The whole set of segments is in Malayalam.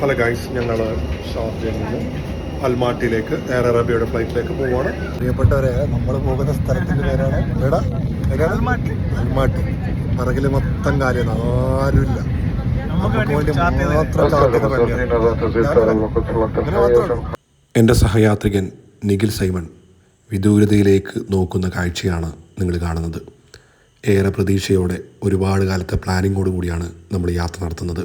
ഹലോ ഗൈസ് ഞങ്ങൾ ഷാർജയിൽ നിന്ന് അൽമാട്ടിയിലേക്ക് എയർ അറേബ്യയുടെ ഫ്ലൈറ്റിലേക്ക് പോവാണ്. പ്രിയപ്പെട്ടവരെ നമ്മൾ പോകുന്ന സ്ഥലത്തിന്റെ പേരാണ് എടാ അൽമാട്ടി അൽമാട്ടി പിറകിൽ മൊത്തം കാര്യമാണ് ആരുമില്ല. എന്റെ സഹയാത്രികൻ നിഖിൽ സൈമൺ വിദൂരതയിലേക്ക് നോക്കുന്ന കാഴ്ചയാണ് നിങ്ങൾ കാണുന്നത്. ഏറെ പ്രതീക്ഷയോടെ ഒരുപാട് കാലത്തെ പ്ലാനിങ്ങോട് കൂടിയാണ് നമ്മൾ യാത്ര നടത്തുന്നത്.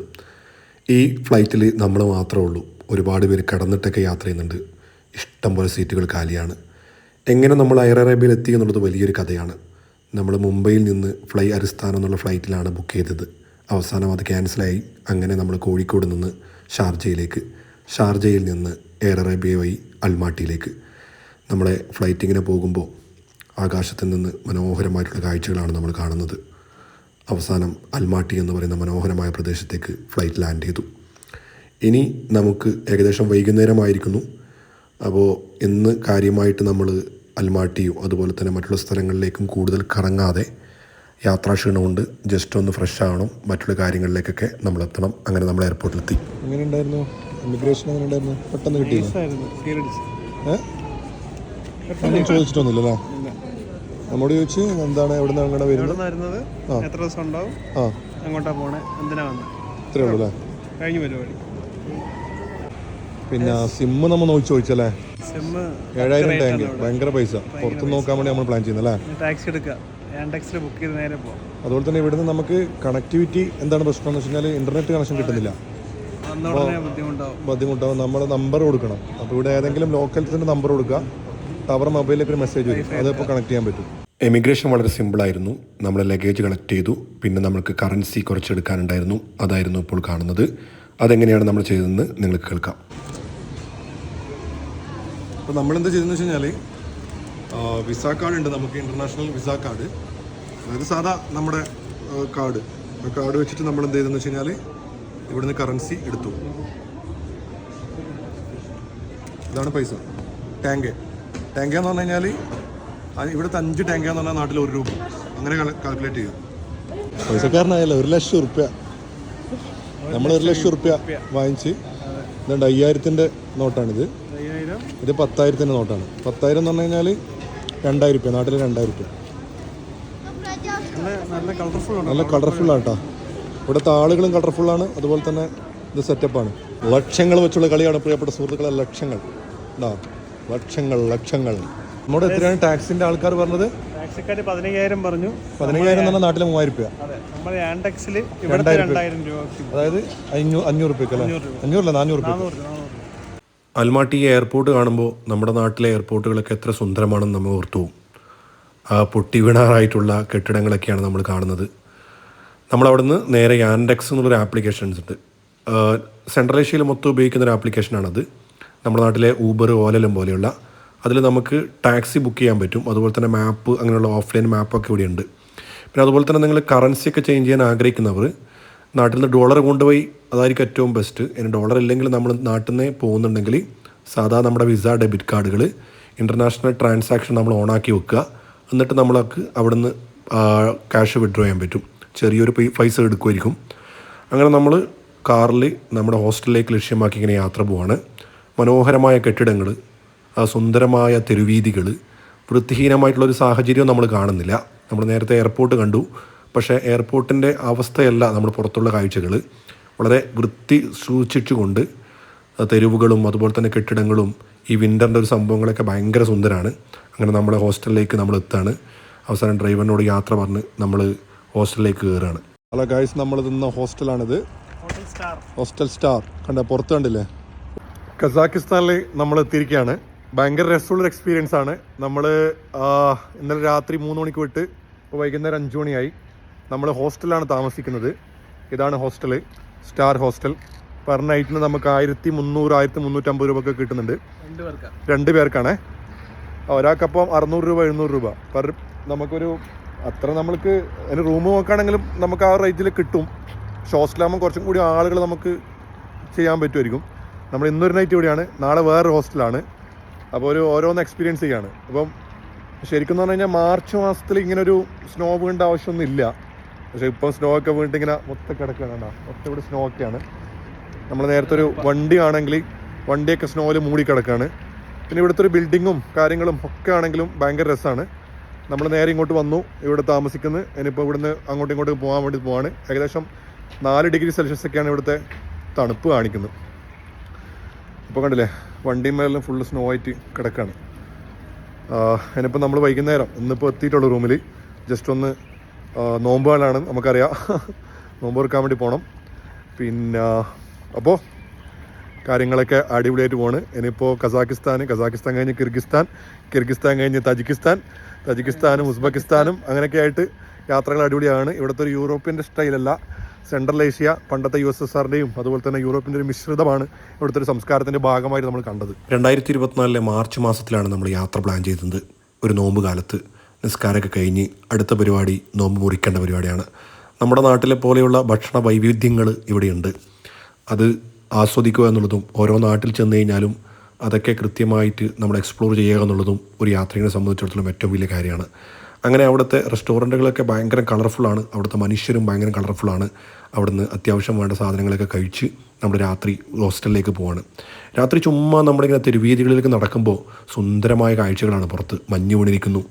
ഈ ഫ്ലൈറ്റിൽ നമ്മൾ മാത്രമേ ഉള്ളൂ. ഒരുപാട് പേര് കടന്നിട്ടൊക്കെ യാത്ര ചെയ്യുന്നുണ്ട്. ഇഷ്ടംപോലെ സീറ്റുകൾ കാലിയാണ്. എങ്ങനെ നമ്മൾ എയർ അറേബ്യയിൽ എത്തി എന്നുള്ളത് വലിയൊരു കഥയാണ്. നമ്മൾ മുംബൈയിൽ നിന്ന് ഫ്ലൈ അരിസ്ഥാനം എന്നുള്ള ഫ്ലൈറ്റിലാണ് ബുക്ക് ചെയ്തത്. അവസാനം അത് ക്യാൻസലായി അങ്ങനെ നമ്മൾ കോഴിക്കോട് നിന്ന് ഷാർജയിലേക്ക് ഷാർജയിൽ നിന്ന് എയർ അറേബ്യ വഴി അൽമാട്ടിയിലേക്ക്. നമ്മളെ ഫ്ലൈറ്റ് ഇങ്ങനെ പോകുമ്പോൾ ആകാശത്തിൽ നിന്ന് മനോഹരമായിട്ടുള്ള കാഴ്ചകളാണ് നമ്മൾ കാണുന്നത്. അവസാനം അൽമാട്ടി എന്ന് പറയുന്ന മനോഹരമായ പ്രദേശത്തേക്ക് ഫ്ലൈറ്റ് ലാൻഡ് ചെയ്തു. ഇനി നമുക്ക് ഏകദേശം വൈകുന്നേരമായിരിക്കുന്നു. അപ്പോൾ ഇന്ന് കാര്യമായിട്ട് നമ്മൾ അൽമാട്ടിയും അതുപോലെ തന്നെ മറ്റുള്ള സ്ഥലങ്ങളിലേക്കും കൂടുതൽ കറങ്ങാതെ യാത്രാക്ഷീണമുണ്ട് ജസ്റ്റ് ഒന്ന് ഫ്രഷ് ആവണം. മറ്റുള്ള കാര്യങ്ങളിലേക്കൊക്കെ നമ്മൾ എത്തണം. അങ്ങനെ നമ്മൾ എയർപോർട്ടിലെത്തി. എങ്ങനെ ഉണ്ടായിരുന്നു ഇമിഗ്രേഷൻ എങ്ങനെ ഉണ്ടായിരുന്നു പെട്ടെന്ന് കിട്ടിയില്ല ചോദിച്ചിട്ടൊന്നുമില്ലല്ലോ? നമ്മോട് ചോദിച്ചു എന്താണ് എവിടെ നിന്ന് അങ്ങനെ വരുന്നത്? എത്ര ദിവസം ഉണ്ടാവും? ആ. അങ്ങോട്ടാ പോണേ? എന്തിനാ വന്നത് ഇത്രയേ ഉള്ളൂ അല്ലേ? കഴിഞ്ഞ പരിപാടി. പിന്നെ സിമ്മ് നമ്മൾ നോക്കി ചോദിച്ചല്ലേ? സിം ഏഴായിരം ടാങ്ക് ഭയങ്കര പൈസ. പുറത്ത് നോക്കാൻ വേണ്ടി നമ്മൾ പ്ലാൻ ചെയ്യുന്നല്ലേ? ടാക്സി എടുക്കുക ബുക്ക് ചെയ്ത് നേരെ പോവാം. അതുപോലെ തന്നെ ഇവിടുന്ന് നമുക്ക് കണക്ടിവിറ്റി എന്താണ് പ്രശ്നം എന്ന് വെച്ചാൽ ഇന്റർനെറ്റ് കണക്ഷൻ കിട്ടുന്നില്ല. ബുദ്ധിമുട്ടാവും. നമ്മൾ നമ്പർ കൊടുക്കണം. അപ്പോൾ ഇവിടെ ഏതെങ്കിലും ലോക്കൽസിന്റെ നമ്പർ കൊടുക്കുക. ടവർ മൊബൈലിലേക്ക് ഒരു മെസ്സേജ് വരും. അതിപ്പോൾ കണക്ട് ചെയ്യാൻ പറ്റും. എമിഗ്രേഷൻ വളരെ സിമ്പിളായിരുന്നു നമ്മൾ ലഗേജ് കളക്ട് ചെയ്തു. പിന്നെ നമുക്ക് കറൻസി കുറച്ചെടുക്കാനുണ്ടായിരുന്നു. അതായിരുന്നു ഇപ്പോൾ കാണുന്നത്. അതെങ്ങനെയാണ് നമ്മൾ ചെയ്തതെന്ന് നിങ്ങൾക്ക് കേൾക്കാം. അപ്പോൾ നമ്മളെന്താ ചെയ്തതെന്ന് വെച്ച് കഴിഞ്ഞാൽ വിസ കാർഡ് ഉണ്ട്. നമുക്ക് ഇന്റർനാഷണൽ വിസ കാർഡ് അതായത് സാധാ നമ്മുടെ കാർഡ് ആ കാർഡ് വെച്ചിട്ട് നമ്മൾ എന്ത് ചെയ്തെന്ന് വെച്ച് കഴിഞ്ഞാൽ ഇവിടുന്ന് കറൻസി എടുത്തു. ഇതാണ് പൈസ. ടാങ്ക് ടാങ്ക് എന്ന് പറഞ്ഞു കഴിഞ്ഞാൽ ഇവിടുത്തെ അഞ്ച് ടാങ്ക് എന്ന് പറഞ്ഞാൽ നാട്ടിൽ ഒരു രൂപ. അങ്ങനെ കാൽക്കുലേറ്റ് ചെയ്യും. പൈസക്കാരനായല്ലോ ഒരു ലക്ഷം ഉറുപ്യ നമ്മൾ ഒരു ലക്ഷം ഉറുപ്യ വാങ്ങിച്ച് ഇതുണ്ട് അയ്യായിരത്തിന്റെ നോട്ടാണിത്. ഇത് പത്തായിരത്തിന്റെ നോട്ടാണ്. പത്തായിരം എന്ന് പറഞ്ഞു കഴിഞ്ഞാൽ രണ്ടായിരം രൂപ നാട്ടിൽ രണ്ടായിരം രൂപ നല്ല കളർഫുൾ ആണ്. ആട്ടോ ഇവിടുത്തെ ആളുകളും കളർഫുള്ളാണ് അതുപോലെ തന്നെ ഇത് സെറ്റപ്പാണ് ലക്ഷങ്ങൾ വെച്ചുള്ള കളിയാണ് പ്രിയപ്പെട്ട സുഹൃത്തുക്കളെ ലക്ഷങ്ങൾ. ഇതാ ലക്ഷങ്ങൾ ലക്ഷങ്ങൾ. നമ്മുടെ എത്രയാണ് ടാക്സിന്റെ ആൾക്കാർ പറഞ്ഞത്? ടാക്സിക്കാർ പതിനയ്യായിരം പറഞ്ഞു. പതിനയ്യായിരം എന്ന് പറഞ്ഞാൽ നാട്ടിലെ മൂവായിരം രൂപ ആൻഡെക്സിൽ രണ്ടായിരം രൂപ അതായത് അഞ്ഞൂ അഞ്ഞൂറ് അഞ്ഞൂറല്ല നാനൂറ് നാനൂറ് അൽമാട്ടി എയർപോർട്ട് കാണുമ്പോൾ നമ്മുടെ നാട്ടിലെ എയർപോർട്ടുകളൊക്കെ എത്ര സുന്ദരമാണെന്ന് നമ്മൾ ഓർത്തു ആ പൊട്ടി വീണാറായിട്ടുള്ള കെട്ടിടങ്ങളൊക്കെയാണ് നമ്മൾ കാണുന്നത്. നമ്മളവിടുന്ന് നേരെ ആൻഡെക്സ് എന്നുള്ളൊരു ആപ്ലിക്കേഷൻസ് ഉണ്ട്. സെൻട്രൽ ഏഷ്യയിൽ മൊത്തം ഉപയോഗിക്കുന്ന ഒരു ആപ്ലിക്കേഷനാണത് നമ്മുടെ നാട്ടിലെ ഊബർ ഓലലും പോലെയുള്ള. അതിൽ നമുക്ക് ടാക്സി ബുക്ക് ചെയ്യാൻ പറ്റും. അതുപോലെ തന്നെ മാപ്പ് അങ്ങനെയുള്ള ഓഫ്ലൈൻ മാപ്പൊക്കെ ഇവിടെ ഉണ്ട് പിന്നെ അതുപോലെ തന്നെ നിങ്ങൾ കറൻസി ഒക്കെ ചേഞ്ച് ചെയ്യാൻ ആഗ്രഹിക്കുന്നവർ നാട്ടിൽ നിന്ന് ഡോളർ കൊണ്ടുപോയി അതായിരിക്കും ഏറ്റവും ബെസ്റ്റ് ഇനി ഡോളർ ഇല്ലെങ്കിൽ നമ്മൾ നാട്ടിൽ നിന്ന് പോകുന്നുണ്ടെങ്കിൽ സാധാ നമ്മുടെ വിസ ഡെബിറ്റ് കാർഡുകൾ ഇന്റർനാഷണൽ ട്രാൻസാക്ഷൻ നമ്മൾ ഓണാക്കി വെക്കുക. എന്നിട്ട് നമ്മൾക്ക് അവിടുന്ന് ക്യാഷ് വിഡ്രോ ചെയ്യാൻ പറ്റും. ചെറിയൊരു പൈസ എടുക്കുമായിരിക്കും. അങ്ങനെ നമ്മൾ കാറിൽ നമ്മുടെ ഹോസ്റ്റലിലേക്ക് ലക്ഷ്യമാക്കി ഇങ്ങനെ യാത്ര പോവാണ്. മനോഹരമായ കെട്ടിടങ്ങൾ ആ സുന്ദരമായ തെരുവീതികൾ വൃത്തിഹീനമായിട്ടുള്ളൊരു സാഹചര്യവും നമ്മൾ കാണുന്നില്ല. നമ്മൾ നേരത്തെ എയർപോർട്ട് കണ്ടു. പക്ഷേ എയർപോർട്ടിന്റെ അവസ്ഥയല്ല നമ്മൾ പുറത്തുള്ള കാഴ്ചകൾ വളരെ വൃത്തി സൂക്ഷിച്ചുകൊണ്ട് തെരുവുകളും അതുപോലെ തന്നെ കെട്ടിടങ്ങളും ഈ വിന്ററിന്റെ ഒരു സംഭവങ്ങളൊക്കെ ഭയങ്കര സുന്ദരമാണ് അങ്ങനെ നമ്മുടെ ഹോസ്റ്റലിലേക്ക് നമ്മൾ എത്താണ്. അവസാനം ഡ്രൈവറിനോട് യാത്ര പറഞ്ഞ് നമ്മൾ ഹോസ്റ്റലിലേക്ക് കയറുകയാണ് ഹലോ ഗായ്സ് നമ്മൾ നിന്ന ഹോസ്റ്റലാണിത് ഹോസ്റ്റൽ സ്റ്റാർ കണ്ട പുറത്ത് കണ്ടില്ലേ? കസാക്കിസ്ഥാനിൽ നമ്മൾ എത്തിയിരിക്കുകയാണ് ഭയങ്കര രസമുള്ളൊരു എക്സ്പീരിയൻസ് ആണ്. നമ്മൾ ഇന്നലെ രാത്രി മൂന്ന് മണിക്ക് വിട്ട് ഇപ്പോൾ വൈകുന്നേരം അഞ്ച് മണിയായി. നമ്മൾ ഹോസ്റ്റലാണ് താമസിക്കുന്നത്. ഇതാണ് ഹോസ്റ്റൽ സ്റ്റാർ ഹോസ്റ്റൽ. പെർ നൈറ്റിന് നമുക്ക് ആയിരത്തി മുന്നൂറ് ആയിരത്തി മുന്നൂറ്റമ്പത് രൂപ ഒക്കെ കിട്ടുന്നുണ്ട്. രണ്ട് പേർക്കാ? രണ്ട് പേർക്കാണേ. ഒരാൾക്കപ്പം അറുന്നൂറ് രൂപ എഴുന്നൂറ് രൂപ. പെർ നമുക്കൊരു അത്ര നമ്മൾക്ക് അതിന് റൂം നോക്കുകയാണെങ്കിലും നമുക്ക് ആ റേറ്റിൽ കിട്ടും. പക്ഷെ ഹോസ്റ്റലാകുമ്പോൾ കുറച്ചും കൂടി ആളുകൾ നമുക്ക് ചെയ്യാൻ പറ്റുമായിരിക്കും. നമ്മൾ ഇന്നൊരു നൈറ്റ് ഇവിടെയാണ്. നാളെ വേറൊരു ഹോസ്റ്റലാണ് അപ്പോൾ ഒരു ഓരോന്ന് എക്സ്പീരിയൻസ് ചെയ്യാണ്. അപ്പം ശരിക്കും എന്ന് പറഞ്ഞു കഴിഞ്ഞാൽ മാർച്ച് മാസത്തിൽ ഇങ്ങനെ ഒരു സ്നോ വീണ്ട ആവശ്യമൊന്നും ഇല്ല. പക്ഷേ ഇപ്പം സ്നോ ഒക്കെ വീണിട്ട് ഇങ്ങനെ മൊത്തം കിടക്കുകയാണ്. മൊത്തം ഇവിടെ സ്നോ ഒക്കെയാണ്. നമ്മൾ നേരത്തെ ഒരു വണ്ടി ആണെങ്കിൽ വണ്ടിയൊക്കെ സ്നോയിൽ മൂടി കിടക്കുകയാണ്. പിന്നെ ഇവിടുത്തെ ഒരു ബിൽഡിങ്ങും കാര്യങ്ങളും ഒക്കെ ആണെങ്കിലും ഭയങ്കര രസമാണ്. നമ്മൾ നേരെ ഇങ്ങോട്ട് വന്നു. ഇവിടെ താമസിക്കുന്നത് ഇനിയിപ്പോൾ ഇവിടുന്ന് അങ്ങോട്ടും ഇങ്ങോട്ടും പോകാൻ വേണ്ടി പോവാണ്. ഏകദേശം നാല് ഡിഗ്രി സെൽഷ്യസ് ഒക്കെയാണ് ഇവിടുത്തെ തണുപ്പ് കാണിക്കുന്നത്. ഇപ്പോൾ കണ്ടില്ലേ വണ്ടിമേലെല്ലാം ഫുള്ള് സ്നോ ആയിട്ട് കിടക്കുകയാണ് അതിനിപ്പോൾ നമ്മൾ വൈകുന്നേരം ഇന്നിപ്പോൾ എത്തിയിട്ടുള്ള റൂമിൽ ജസ്റ്റ് ഒന്ന് നോമ്പുകളാണ് നമുക്കറിയാം. നോമ്പ് എടുക്കാൻ വേണ്ടി പോകണം പിന്നെ അപ്പോൾ കാര്യങ്ങളൊക്കെ അടിപൊളിയായിട്ട് പോണ്. ഇനിയിപ്പോൾ കസാക്കിസ്ഥാൻ കസാക്കിസ്ഥാൻ കഴിഞ്ഞ് കിർഗിസ്ഥാൻ കിർഗിസ്ഥാൻ കഴിഞ്ഞ് തജിക്കിസ്ഥാൻ തജിക്കിസ്ഥാനും ഉസ്ബെക്കിസ്ഥാനും അങ്ങനെയൊക്കെ ആയിട്ട് യാത്രകൾ അടിപൊളിയാണ്. ഇവിടുത്തെ ഒരു യൂറോപ്യന്റെ സ്റ്റൈലല്ല സെൻട്രൽ ഏഷ്യ പണ്ടത്തെ യു എസ് എസ് ആറിന്റെയും അതുപോലെ തന്നെ യൂറോപ്പിന്റെ ഒരു മിശ്രിതമാണ് ഇവിടുത്തെ ഒരു സംസ്കാരത്തിന്റെ ഭാഗമായിട്ട് നമ്മൾ കണ്ടത്. രണ്ടായിരത്തി ഇരുപത്തിനാലിലെ മാർച്ച് മാസത്തിലാണ് നമ്മൾ യാത്ര പ്ലാൻ ചെയ്തത്. ഒരു നോമ്പ് കാലത്ത്. നിസ്കാരമൊക്കെ കഴിഞ്ഞ് അടുത്ത പരിപാടി നോമ്പ് മുറിക്കേണ്ട പരിപാടിയാണ്. നമ്മുടെ നാട്ടിലെ പോലെയുള്ള ഭക്ഷണ വൈവിധ്യങ്ങൾ ഇവിടെയുണ്ട്. അത് ആസ്വദിക്കുക എന്നുള്ളതും ഓരോ നാട്ടിൽ ചെന്ന് കഴിഞ്ഞാലും അതൊക്കെ കൃത്യമായിട്ട് നമ്മൾ എക്സ്പ്ലോർ ചെയ്യുക എന്നുള്ളതും ഒരു യാത്രികനെ സംബന്ധിച്ചിടത്തോളം ഏറ്റവും വലിയ കാര്യമാണ്. അങ്ങനെ അവിടുത്തെ റെസ്റ്റോറന്റുകളൊക്കെ ഭയങ്കര കളർഫുള്ളാണ്. അവിടുത്തെ മനുഷ്യരും ഭയങ്കര കളർഫുള്ളാണ്. അവിടുന്ന് അത്യാവശ്യം വേണ്ട സാധനങ്ങളൊക്കെ കഴിച്ച് നമ്മൾ രാത്രി ഹോസ്റ്റലിലേക്ക് പോവാണ്. രാത്രി ചുമ്മാ നമ്മളിങ്ങനെ തെരുവീതികളിലേക്ക് നടക്കുമ്പോൾ സുന്ദരമായ കാഴ്ചകളാണ് പുറത്ത്. മഞ്ഞ് വീണിരിക്കുന്നു.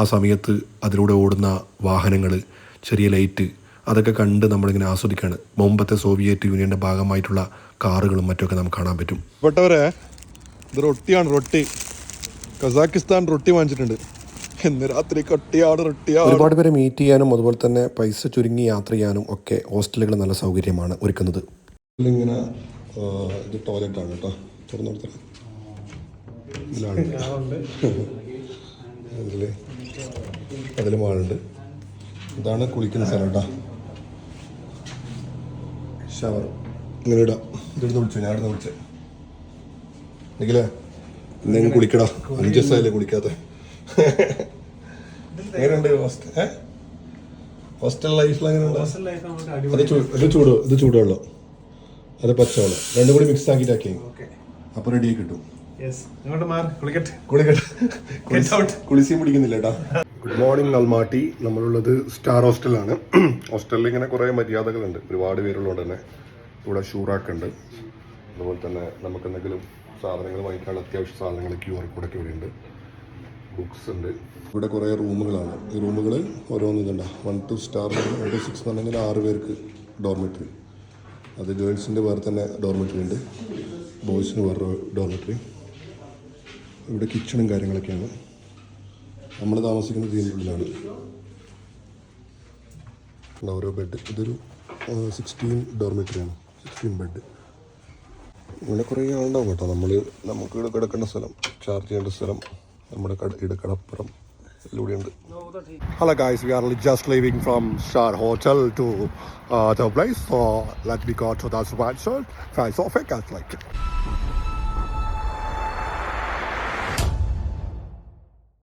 ആ സമയത്ത് അതിലൂടെ ഓടുന്ന വാഹനങ്ങൾ ചെറിയ ലൈറ്റ് അതൊക്കെ കണ്ട് നമ്മളിങ്ങനെ ആസ്വദിക്കുകയാണ് മുമ്പത്തെ സോവിയറ്റ് യൂണിയന്റെ ഭാഗമായിട്ടുള്ള കാറുകളും മറ്റുമൊക്കെ നമുക്ക് കാണാൻ പറ്റും. ഇത് റൊട്ടിയാണ് റൊട്ടി. കസാക്കിസ്ഥാൻ റൊട്ടി വാങ്ങിച്ചിട്ടുണ്ട്. ഇന്ന് രാത്രി കൊട്ടിയാണ് റൊട്ടിയാണ് ഒരുപാട് പേരെ മീറ്റ് ചെയ്യാനും അതുപോലെ തന്നെ പൈസ ചുരുങ്ങി യാത്ര ചെയ്യാനും ഒക്കെ ഹോസ്റ്റലുകൾ നല്ല സൗകര്യമാണ് ഒരുക്കുന്നത്. ഇങ്ങനെ ഇത് ടോയ്ലറ്റ് ആണ് കേട്ടോ തുറന്നു കൊടുത്തത് അതിൽ അതിലും ആളുണ്ട് ഇതാണ് കുളിക്കുന്ന സ്ഥലം കേട്ടോ ഷവർ ഇങ്ങനെ ഇടാം. ഇതെടുത്ത് വിളിച്ചു ഞാൻ ഇടുന്ന് വിളിച്ചത് നിഖിലേ എന്തെങ്കിലും കുളിക്കടാ. അഞ്ച് ദിവസമായില്ലേ കുളിക്കാത്ത. എങ്ങനെയുണ്ട് ഹോസ്റ്റൽ ഹോസ്റ്റൽ ലൈഫിൽ എങ്ങനെയുണ്ട്? ഇത് ചൂട് ഇത് ചൂടുവെള്ളം. അത് പച്ചവെള്ളം. രണ്ടും കൂടി മിക്സ് ആക്കിയിട്ടാക്കി അപ്പൊ റെഡി ആയി കിട്ടും. കുളിസിയും പിടിക്കുന്നില്ല ഗുഡ് മോർണിംഗ് അൽമാട്ടി നമ്മളുള്ളത് സ്റ്റാർ ഹോസ്റ്റലാണ് ഹോസ്റ്റലിൽ ഇങ്ങനെ കുറേ മര്യാദകളുണ്ട്. ഒരുപാട് പേരുള്ളതുകൊണ്ട് തന്നെ ഇവിടെ ഷൂറാക്ക് ഉണ്ട് അതുപോലെ തന്നെ നമുക്ക് എന്തെങ്കിലും സാധനങ്ങൾ വാങ്ങിക്കാനുള്ള അത്യാവശ്യ സാധനങ്ങൾ ക്യു ആർ കോഡൊക്കെ ഇവിടെ ഉണ്ട് ബുക്സ് ഉണ്ട്. ഇവിടെ കുറേ റൂമുകളാണ്. ഈ റൂമുകൾ ഓരോന്നും ഇതുണ്ട one two star one two six എന്ന് ആറ് പേർക്ക് ഡോർമെറ്ററി അത് ഗേൾസിന്റെ വേറെ തന്നെ ഡോർമെറ്ററി ഉണ്ട്. ബോയ്സിന് വേറെ ഡോർമെറ്ററി ഇവിടെ കിച്ചണും കാര്യങ്ങളൊക്കെയാണ്. നമ്മൾ താമസിക്കുന്നത് ഉള്ളിലാണ്. ഓരോ ബെഡ് ഇതൊരു സിക്സ്റ്റീൻ ഡോർമെറ്ററിയാണ് സിക്സ്റ്റീൻ ബെഡ് ഇങ്ങനെ കുറേ ആളുണ്ടാവും കേട്ടോ. നമ്മൾ നമുക്ക് കിടക്കേണ്ട സ്ഥലം ചാർജ് ചെയ്യേണ്ട സ്ഥലം. നമ്മുടെ ഇടക്കടപ്പുറം hello guys we are just living from star hotel to the place for let be got of a like